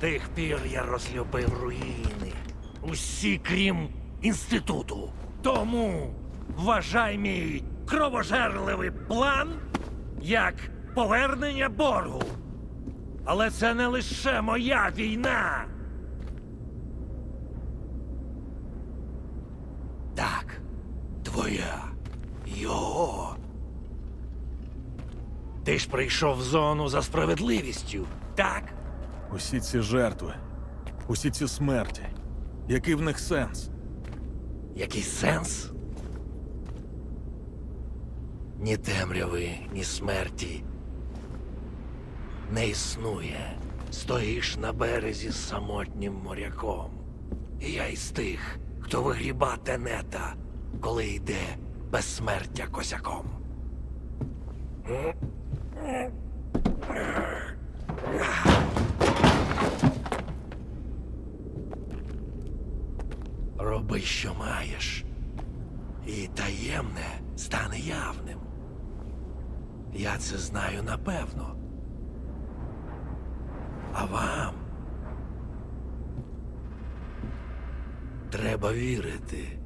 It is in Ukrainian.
тих пір я розлюбив руїни. Усі, крім інституту. Тому вважай мій кровожерливий план як повернення боргу. Але це не лише моя війна. Так, твоя. Його. Ти ж прийшов в зону за справедливістю, так? Усі ці жертви, усі ці смерті. Який в них сенс? Який сенс? Ні темряви, ні смерті не існує. Стоїш на березі з самотнім моряком. І я із тих, хто вигріба тенета, коли йде безсмертя косяком. Роби, що маєш. І таємне стане явним. Я це знаю напевно. А вам треба вірити.